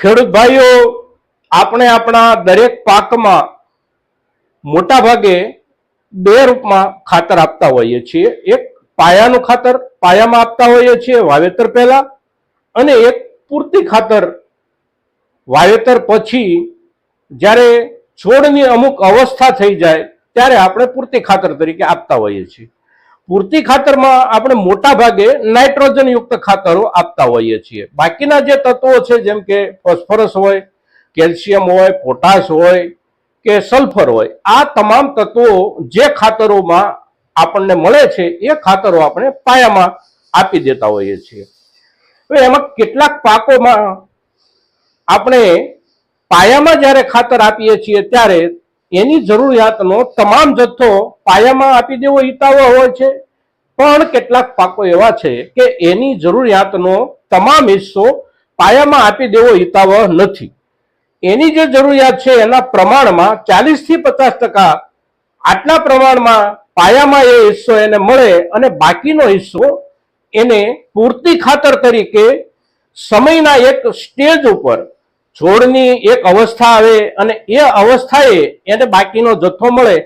ખેડૂત ભાઈઓ, આપણે આપણા દરેક પાકમાં મોટા ભાગે બે રૂપમાં ખાતર આપતા હોઈએ છીએ. એક પાયાનું ખાતર, પાયામાં આપતા હોઈએ છીએ વાવેતર પહેલા અને એક પૂરતી ખાતર વાવેતર પછી જ્યારે છોડની અમુક અવસ્થા થઈ જાય, ત્યારે આપણે પૂરતી ખાતર તરીકે આપતા હોઈએ છીએ. પૂરતી ખાતરમાં આપણે મોટા ભાગે નાઇટ્રોજન યુક્ત ખાતરો આપતા હોઈએ છીએ. બાકીના જે તત્વો છે, જેમ કે ફોસ્ફરસ હોય, કેલ્શિયમ હોય, પોટાશ હોય કે સલ્ફર હોય, આ તમામ તત્વો જે ખાતરોમાં આપણને મળે છે, એ ખાતરો આપણે પાયામાં આપી દેતા હોઈએ છીએ. હવે એમાં કેટલાક પાકોમાં આપણે પાયામાં જ્યારે ખાતર આપીએ છીએ, ત્યારે એની જરૂરિયાતનો તમામ જથ્થો પાયામાં આપી દેવો હિતાવહ હોય છે. પણ કેટલાક પાકો એવા છે કે એની જરૂરિયાતનો તમામ હિસ્સો પાયામાં આપી દેવો હિતાવહ નથી. એની જે જરૂરિયાત છે એના પ્રમાણમાં ચાલીસથી પચાસ ટકા આટલા પ્રમાણમાં પાયામાં એ હિસ્સો એને મળે અને બાકીનો હિસ્સો એને પૂરતી ખાતર તરીકે સમયના એક સ્ટેજ ઉપર છોડની એક અવસ્થા આવે અને એ અવસ્થાએ એને બાકીનો જથ્થો મળે,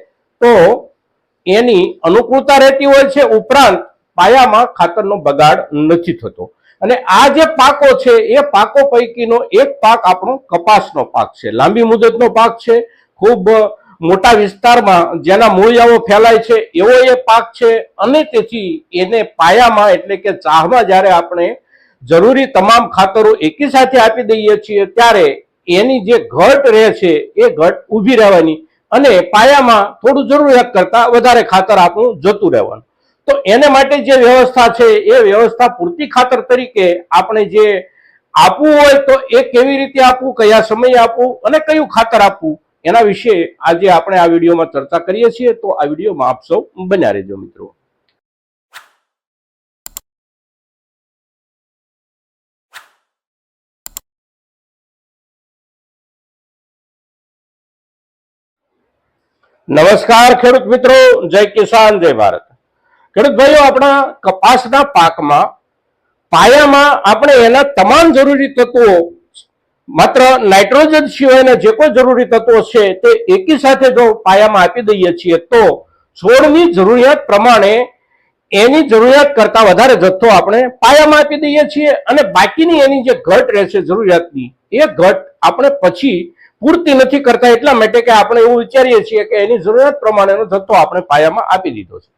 તો એની અનુકૂળતા રહેતી હોય છે. ઉપરાંત પાયામાં ખાતરનો બગાડ નથી થતો. અને આ જે પાકો છે, એ પાકો પૈકીનો એક પાક આપણો કપાસનો પાક છે. લાંબી મુદતનો પાક છે. ખૂબ મોટા વિસ્તારમાં જેના મૂળિયાઓ ફેલાય છે, એવો એ પાક છે અને તેથી એને પાયામાં એટલે કે ચાહમાં જ્યારે આપણે જરૂરી તમામ ખાતરો એકી સાથે આપી દઈએ છીએ, ત્યારે એની જે ઘટ રહે છે, એ ઘટ ઊભી રહેવાની અને પાયામાં થોડું જરૂરિયાત કરતા વધારે ખાતર આપણું જતું રહેવાનું. તો એને માટે જે વ્યવસ્થા છે, એ વ્યવસ્થા પૂરતી ખાતર તરીકે આપણે જે આપવું હોય તો એ કેવી રીતે આપવું, કયા સમયે આપવું અને કયું ખાતર આપવું, એના વિશે આજે આપણે આ વિડીયોમાં ચર્ચા કરીએ છીએ. તો આ વિડીયોમાં આપ સૌ બન્યા રહેજો મિત્રો. નમસ્કાર ખેડૂત મિત્રો, જય કિસાન, જય ભારત. ખેડૂત ભાઈઓ, આપણા કપાસના પાકમાં, પાયામાં આપણે એના તમામ જરૂરી તત્વો, માત્ર નાઇટ્રોજન સિવાયના જે કોઈ જરૂરી તત્વો છે, તે એકી સાથે જો પાયામાં આપી દઈએ છીએ, તો છોડની જરૂરિયાત પ્રમાણે એની જરૂરિયાત કરતા વધારે જથ્થો આપણે પાયામાં આપી દઈએ છીએ અને બાકીની એની જે ઘટ રહેશે, જરૂરિયાતની, એ ઘટ આપણે પછી પૂરતી નથી કરતા એટલા માટે કે આપણે એવું વિચારીએ છીએ કે એની જરૂરિયાત પ્રમાણેનો જથ્થો આપણે પાયામાં આપી દીધો છે.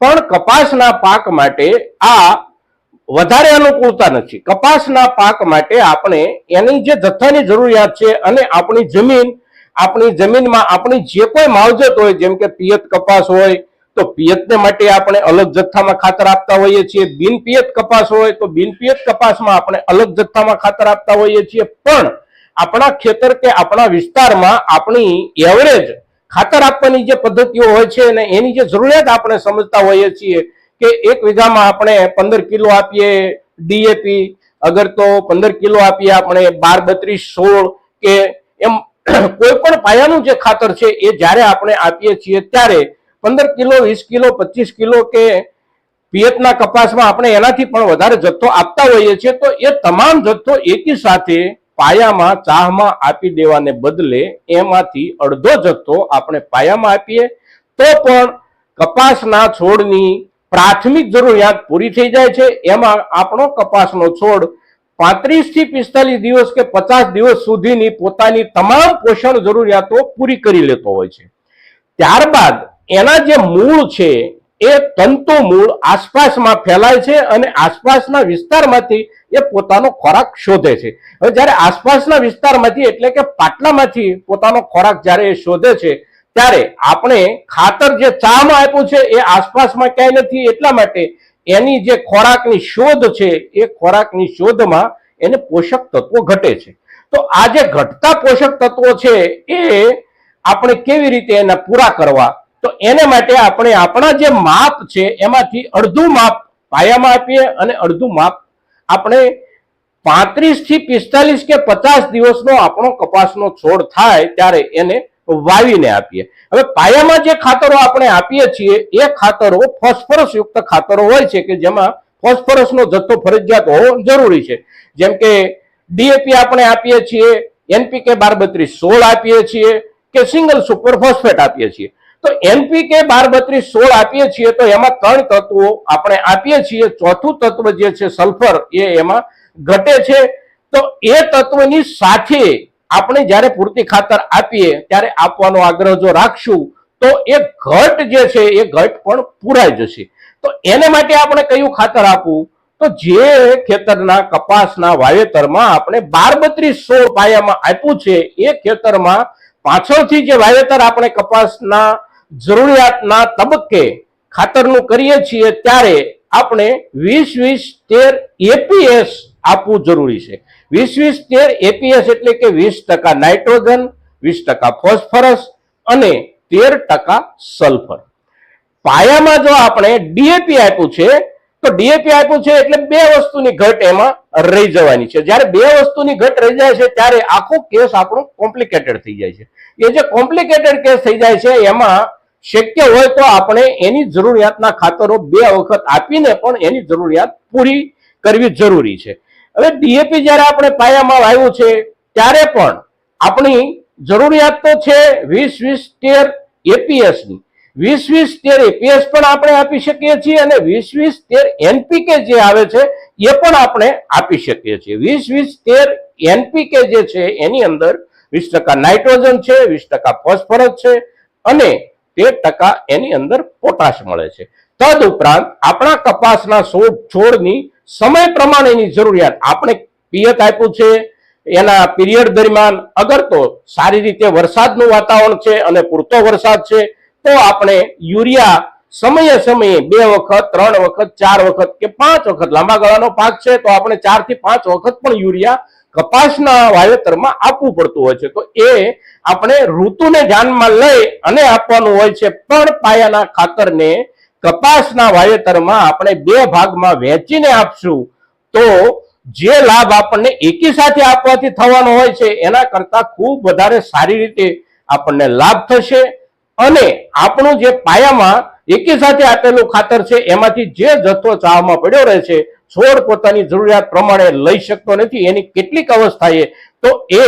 પણ કપાસના પાક માટે આ વધારે અનુકૂળતા નથી. કપાસના પાક માટે આપણે એની જે જથ્થાની જરૂરિયાત છે અને આપણી જમીન, આપણી જમીનમાં આપણી જે કોઈ માવજત હોય, જેમ કે પિયત કપાસ હોય, તો પિયતને માટે આપણે અલગ જથ્થામાં ખાતર આપતા હોઈએ છીએ. બિન પિયત કપાસ હોય, તો બિન પિયત કપાસમાં આપણે અલગ જથ્થામાં ખાતર આપતા હોઈએ છીએ. પણ આપણા ખેતર કે આપણા વિસ્તારમાં આપણી એવરેજ ખાતર આપવાની જે પદ્ધતિઓ હોય છે અને એની જે જરૂરિયાત આપણે સમજતા હોઈએ છીએ કે એક વીઘામાં આપણે પંદર કિલો આપીએ ડીએપી અગર તો પંદર કિલો આપીએ આપણે બાર, બત્રીસ, સોળ કે એમ કોઈ પણ પાયાનું જે ખાતર છે એ જ્યારે આપણે આપીએ છીએ ત્યારે પંદર કિલો, વીસ કિલો, પચીસ કિલો કે પિયતના કપાસમાં આપણે એનાથી પણ વધારે જથ્થો આપતા હોઈએ છીએ, તો એ તમામ જથ્થો એકી સાથે પાયામાં ચાહમાં આપી દેવાને બદલે એમાંથી અડધો જથ્થો આપણે પાયામાં આપીએ, તો પણ કપાસના છોડની પ્રાથમિક જરૂરિયાત પૂરી થઈ જાય છે. એમાં આપણો કપાસનો છોડ પાંત્રીસથી પિસ્તાલીસ દિવસ કે પચાસ દિવસ સુધીની પોતાની તમામ પોષણ જરૂરિયાતો પૂરી કરી લેતો હોય છે. ત્યારબાદ એના જે મૂળ છે એ તંતુ મૂળ આસપાસમાં ફેલાય છે અને આસપાસના વિસ્તારમાંથી એ પોતાનો ખોરાક શોધે છે. હવે જ્યારે આસપાસના વિસ્તારમાંથી એટલે કે પાટલામાંથી પોતાનો ખોરાક જ્યારે એ શોધે છે, ત્યારે આપણે ખાતર જે ચામાં આપ્યું છે એ આસપાસમાં ક્યાંય નથી, એટલા માટે એની જે ખોરાકની શોધ છે, એ ખોરાકની શોધમાં એને પોષક તત્વો ઘટે છે. તો આ જે ઘટતા પોષક તત્વો છે, એ આપણે કેવી રીતે એના પૂરા કરવા? તો એને માટે આપણે આપણા જે માપ છે, એમાંથી અડધું માપ પાયામાં આપીએ અને અડધું માપ આપણે પાંત્રીસથી પિસ્તાલીસ કે પચાસ દિવસનો આપણો કપાસનો છોડ થાય ત્યારે એને વાવીને આપીએ. હવે પાયામાં જે ખાતરો આપણે આપીએ છીએ, એ ખાતરો ફોસ્ફરસ યુક્ત ખાતરો હોય છે કે જેમાં ફોસ્ફરસનો જથ્થો ફરજિયાત હોવો જરૂરી છે. જેમ કે ડીએપી આપણે આપીએ છીએ, એનપીકે બાર બત્રીસ સોળ આપીએ છીએ કે સિંગલ સુપર ફોસ્ફેટ આપીએ છીએ. તો એનપીકે બાર બત્રીસ સોળ આપીએ છીએ, તો એમાં ત્રણ તત્વો આપણે આપીએ છીએ. ચોથું તત્વ જે છે, સલ્ફર, એ એમાં ઘટે છે. તો એ તત્વની સાથે આપણે જ્યારે પૂરતી ખાતર આપીએ, ત્યારે આપવાનો આગ્રહ જો રાખશું, તો એ ઘટ જે છે, એ ઘટ પણ પૂરાઈ જશે. તો એને માટે આપણે કયું ખાતર આપવું? તો જે ખેતરના કપાસના વાવેતરમાં આપણે બાર બત્રીસ સોળ પાયામાં આપ્યું છે, એ ખેતરમાં પાછળથી જે વાવેતર આપણે કપાસના જરૂરિયાતના તબક્કે ખાતરનું કરીએ છીએ ત્યારે આપણે વીસ વીસ તેર એપીએસ આપવું જરૂરી છે. વીસ વીસ તેર એપીએસ એટલે કે વીસ ટકા નાઇટ્રોજન, વીસ ટકા ફોસ્ફરસ અને તેર ટકા સલ્ફર. પાયામાં જો આપણે ડીએપી આપ્યું છે, તો ડીએપી આપ્યું છે એટલે બે વસ્તુની ઘટ એમાં રહી જવાની છે. જ્યારે બે વસ્તુની ઘટ રહી જાય છે, ત્યારે આખો કેસ આપણો કોમ્પ્લિકેટેડ થઈ જાય છે. એ જે કોમ્પ્લિકેટેડ કેસ થઈ જાય છે, એમાં શક્ય હોય તો આપણે એની જરૂરિયાતના ખાતરો બે વખત આપીને પણ એની જરૂરિયાત પૂરી કરવી જરૂરી છે. હવે ડીએપી જ્યારે આપણે પાયામાં વાવ્યું છે, ત્યારે પણ આપણી જરૂરિયાત તો છે વીસ વીસ તેર એપીએસની વીસ વીસ તેર એપીએસ પણ આપણે આપી શકીએ છીએ અને વીસ વીસ તેર એનપીકે જે આવે છે, એ પણ આપણે આપી શકીએ છીએ. વીસ વીસ તેર એનપીકે જે છે, એની અંદર વીસ ટકા નાઇટ્રોજન છે, વીસ ટકા ફોસ્ફરસ છે અને તેર ટકા એની અંદર પોટાશ મળે છે. તદ ઉપરાંત આપણા કપાસના છોડ છોડની સમય પ્રમાણેની જરૂરિયાત. આપણે પિયત આપ્યું છે, એના પીરિયડ દરમિયાન અગર તો સારી રીતે વરસાદનું વાતાવરણ છે અને પૂરતો વરસાદ છે, તો આપણે યુરિયા સમયે સમયે બે વખત, ત્રણ વખત, ચાર વખત કે પાંચ વખત લાંબા ગાળાનો પાક છે, તો આપણે ચારથી પાંચ વખત પણ યુરિયા કપાસના વાવેતરમાં આપવું પડતું હોય છે. તો એ આપણે ઋતુને ધ્યાનમાં લઈ અને આપવાનું હોય છે. પણ પાયાના ખાતરને કપાસના વાવેતરમાં આપણે બે ભાગમાં વહેંચીને આપશું. તો જે લાભ આપણને એકી સાથે આપવાથી થવાનો હોય છે, એના કરતા ખૂબ વધારે સારી રીતે આપણને લાભ થશે. અને આપણું જે પાયામાં એકી સાથે આપેલું ખાતર છે, એમાંથી જે જથ્થો ચાહમાં પડ્યો રહે છે છોડ પોતાની જરૂરિયાત પ્રમાણે લઈ શકતો નથી, એની કેટલીક અવસ્થાએ તો એ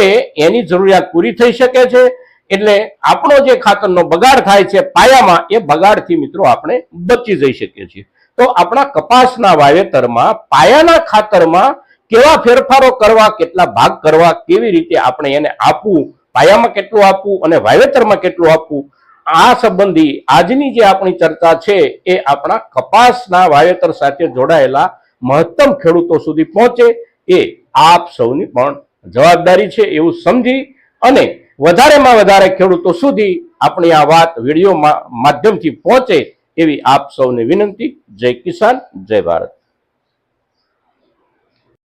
એની જરૂરિયાત પૂરી થઈ શકે છે. એટલે આપણો જે ખાતરનો બગાડ થાય છે પાયામાં, એ બગાડથી મિત્રો આપણે બચી જઈ શકીએ છીએ. તો આપણા કપાસના વાવેતરમાં પાયાના ખાતરમાં કેવા ફેરફારો કરવા, કેટલા ભાગ કરવા, કેવી રીતે આપણે એને આપવું, પાયામાં કેટલું આપવું અને વાવેતરમાં કેટલું આપવું, આ સંબંધી આજની જે આપણી ચર્ચા છે, એ આપણા કપાસના વાવેતર સાથે જોડાયેલા મહત્તમ ખેડૂતો સુધી પહોંચે એ આપ સૌની પણ જવાબદારી છે એવું સમજી અને વધારેમાં વધારે ખેડૂતો સુધી આપણી આ વાત વીડિયો માધ્યમથી પહોંચે એવી આપ સૌને વિનંતી. જય કિસાન, જય ભારત.